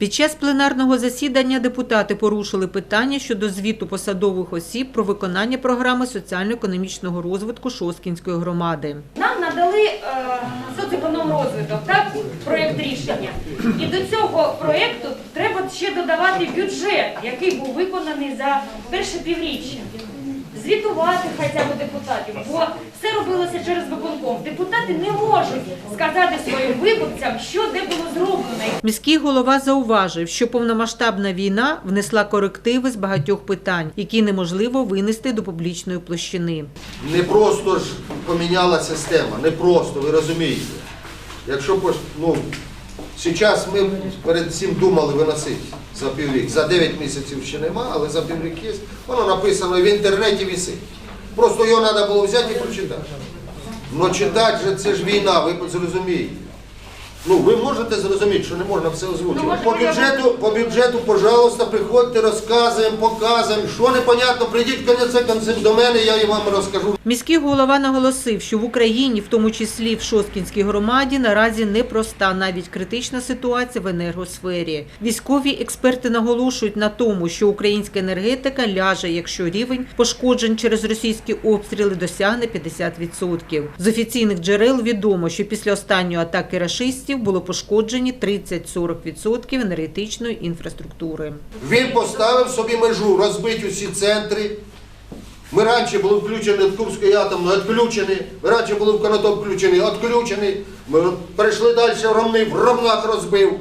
Під час пленарного засідання депутати порушили питання щодо звіту посадових осіб про виконання програми соціально-економічного розвитку Шосткінської громади. Нам надали е, соцеконом розвиток, так, проєкт рішення. І до цього проєкту треба ще додавати бюджет, який був виконаний за перше півріччя. Звітувати хоча б депутатів, бо все робилося через виконком. Депутати не можуть сказати своїм виборцям, що де. Міський голова зауважив, що повномасштабна війна внесла корективи з багатьох питань, які неможливо винести до публічної площини. Не просто ж поміняла система, не просто, ви розумієте. Якщо ну, зараз ми перед цим думали виносити за піврік. За 9 місяців ще нема, але за піврік є. Воно написано в інтернеті висить. Просто його треба було взяти і прочитати. Ну читати же це ж війна, ви зрозумієте. Ну, ви можете зрозуміти, що не можна все Ну, озвучувати. може, По бюджету, по бюджету, пожалуйста, приходьте, розказуємо, показуємо. Що непонятно, прийдіть конець концем до мене, я і вам розкажу. Міський голова наголосив, що в Україні, в тому числі в Шосткінській громаді, наразі непроста навіть критична ситуація в енергосфері. Військові експерти наголошують на тому, що українська енергетика ляже, якщо рівень пошкоджень через російські обстріли досягне 50%. З офіційних джерел відомо, що після останньої атаки рашистів було пошкоджені 30-40% енергетичної інфраструктури. Він поставив собі межу розбити усі центри. Ми раніше були включені від Курської атомної, відключені. Ми раніше були в Конотоп включені, відключені. Ми перейшли далі в Ромни, в Ромнах розбив.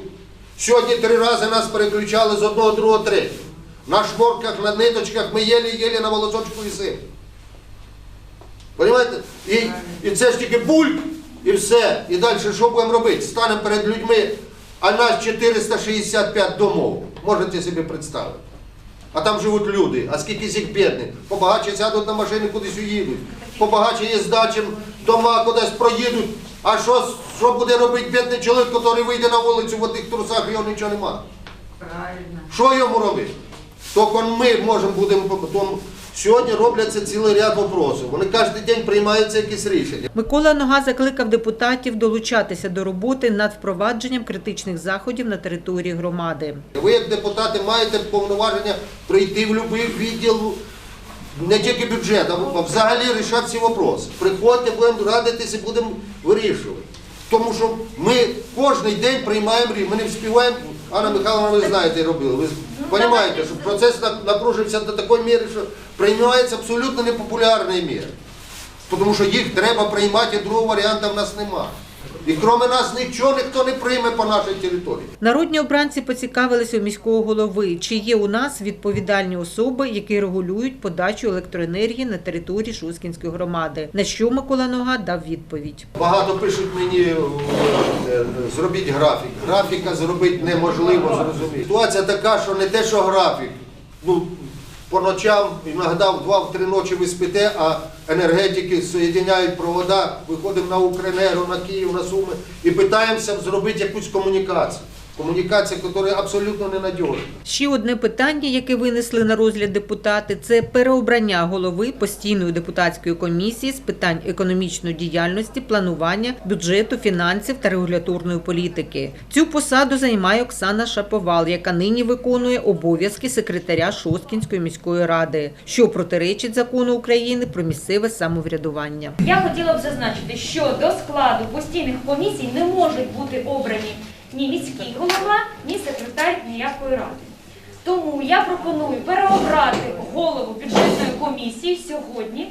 Сьогодні три рази нас переключали з одного, другого, третього. На шморках, на ниточках ми єлі-єлі на волосочку висимо. Понимаєте? І, і це ж тільки бульк, і все. І далі що будемо робити? Станемо перед людьми, а нас 465 домов. Можете собі представити. А там живуть люди, а скільки з їх бідних. Побагаче сядуть на машини, кудись уїдуть. Побагаче є здачі, дома кудись проїдуть. А що, що буде робити бідний чоловік, який вийде на вулицю в одних трусах, і його нічого нема? Що йому робити? Тільки ми можемо будемо. Сьогодні робляться цілий ряд вопросів. Вони кожен день приймаються якісь рішення. Микола Нога закликав депутатів долучатися до роботи над впровадженням критичних заходів на території громади. Ви, як депутати, маєте повноваження прийти в будь-який відділ, не тільки бюджет, а взагалі рішати всі вопроси. Приходьте, будемо радитися, будемо вирішувати. Тому що ми кожен день приймаємо рішення. Ми не вспіваємо, Анна Михайловна, ви знаєте, робили. Ви розумієте, що процес напружився до такої міри, що приймаються абсолютно непопулярні міри. Тому що їх треба приймати, і другого варіанту в нас немає. І крім нас нічого ніхто не прийме по нашій території. Народні обранці поцікавилися у міського голови, чи є у нас відповідальні особи, які регулюють подачу електроенергії на території Шускінської громади. На що Микола Нога дав відповідь. Багато пишуть мені, е, е, зробіть графік. Графіка зробити неможливо зрозуміти. Ситуація така, що не те, що графік. Ну, по ночам, іноді в 2-3 ночі ви спите, а енергетики соєдиняють провода, виходимо на Укренерго, на Київ, на Суми і питаємося зробити якусь комунікацію. Комунікація, яка абсолютно ненадіжна. Ще одне питання, яке винесли на розгляд депутати, це переобрання голови постійної депутатської комісії з питань економічної діяльності, планування, бюджету, фінансів та регуляторної політики. Цю посаду займає Оксана Шаповал, яка нині виконує обов'язки секретаря Шосткінської міської ради, що протиречить закону України про місцеве самоврядування. Я хотіла б зазначити, що до складу постійних комісій не можуть бути обрані ні міський голова, ні секретар ніякої ради. Тому я пропоную переобрати голову бюджетної комісії сьогодні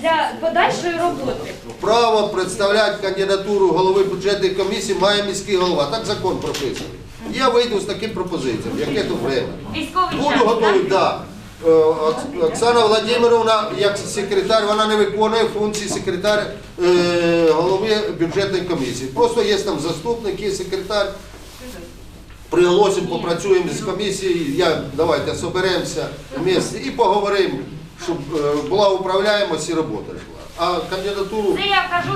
для подальшої роботи. Право представляти кандидатуру голови бюджетної комісії має міський голова. Так закон прописаний. Я вийду з таким пропозиціям. Яке то время? Військовий Буду час, готовий, так? так. Да. Е, Ок- Оксана Владимировна, як секретар, вона не виконує функції секретар е, голови бюджетної комісії. Просто є там заступник, є секретар. Приголосимо, попрацюємо з комісією. Я, давайте соберемося в місті і поговоримо, щоб е, була управляємость і робота йшла. А кандидатуру,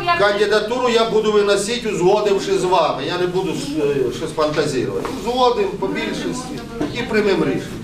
я кандидатуру я буду виносити, узгодивши з вами. Я не буду щось фантазувати. Узгодимо по більшості і приймемо рішення.